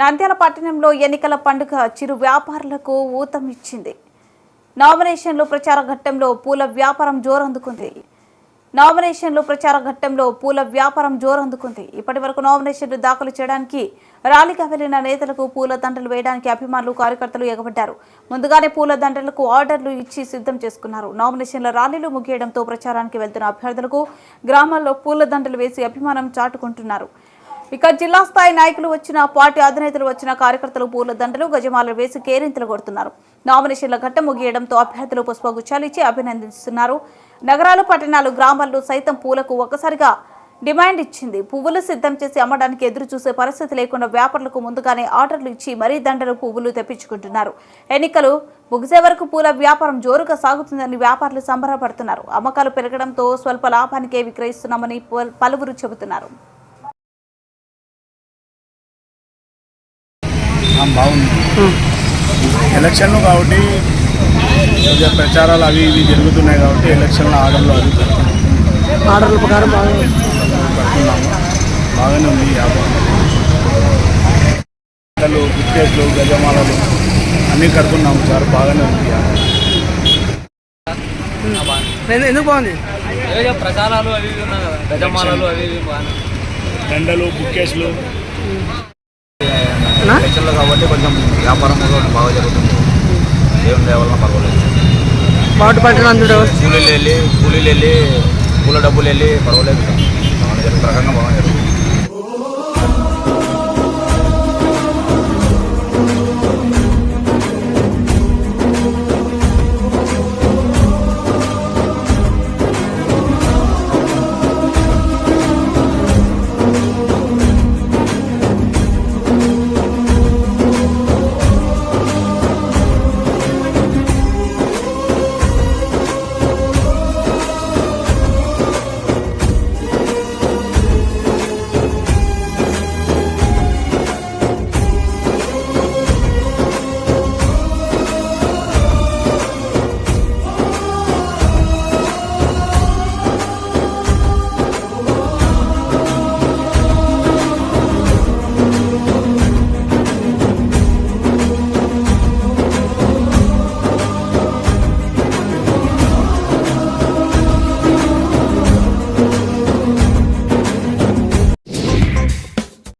నంద్యాల పట్టణంలో ఎన్నికల పండుగ చిరు వ్యాపారులకు ఊతం ఇచ్చింది నామినేషన్లు ప్రచార ఘట్టంలో పూల వ్యాపారం జోరందుకుంది. నామినేషన్లు ప్రచార ఘట్టంలో పూల వ్యాపారం జోరందుకుంది. ఇప్పటి వరకు నామినేషన్లు దాఖలు చేయడానికి ర్యాలీగా వెళ్ళిన నేతలకు పూల దండలు వేయడానికి అభిమానులు కార్యకర్తలు ఎగబడ్డారు. ముందుగానే పూల దండలకు ఆర్డర్లు ఇచ్చి సిద్ధం చేసుకున్నారు. నామినేషన్ల ర్యాలీలు ముగియడంతో ప్రచారానికి వెళ్తున్న అభ్యర్థులకు గ్రామాల్లో పూల దండలు వేసి అభిమానం చాటుకుంటున్నారు. ఇక జిల్లా స్థాయి నాయకులు వచ్చిన పార్టీ అధినేతలు వచ్చిన కార్యకర్తలు పూల దండలు గజమాలలు వేసి కేరింతలు కొడుతున్నారు. నామినేషన్ల ఘట్టం ముగియడంతో అభ్యర్థులు పుష్పగుచ్చాలు ఇచ్చి అభినందిస్తున్నారు. నగరాలు పట్టణాలు గ్రామాల్లో సైతం పూలకు ఒక్కసారిగా డిమాండ్ ఇచ్చింది. పువ్వులు సిద్ధం చేసి అమ్మడానికి ఎదురు చూసే పరిస్థితి లేకుండా వ్యాపారులకు ముందుగానే ఆర్డర్లు ఇచ్చి మరీ దండలు పువ్వులు తెప్పించుకుంటున్నారు. ఎన్నికలు ముగిసే వరకు పూల వ్యాపారం జోరుగా సాగుతుందని వ్యాపారులు సంబరపడుతున్నారు. అమ్మకాలు పెరగడంతో స్వల్ప లాభానికే విక్రయిస్తున్నామని పలువురు చెబుతున్నారు. బాగుంది. ఎలక్షన్లు కాబట్టి కొద్దిగా ప్రచారాలు అవి ఇవి జరుగుతున్నాయి కాబట్టి ఎలక్షన్ల ఆర్డర్లు అవి పెడుతున్నాం. ఆర్డర్ల ప్రకారం బాగా పెడుతున్నాము. బాగానే ఉంది వ్యాపారం బట్టలు బిస్కెట్లు గజమాలలు అన్నీ కడుతున్నాము సార్. బాగానే ఉంది ఎందుకు బాగుంది? ప్రచారాలు అవి ఇవి ఉన్నాయి కదా. గజమాలలు అవి బాగానే దండలు బుక్కేస్లు. అన్నా? ఎలక్షన్లో కాబట్టి కొంచెం వ్యాపారం కూడా బాగా జరుగుతుంది. దేవుని దయ వలన పర్వాలేదు. బాటు పట్టణం అందుడు కూలీలు వెళ్ళి కూలీలు వెళ్ళి పూల డబ్బులు వెళ్ళి పర్వాలేదు.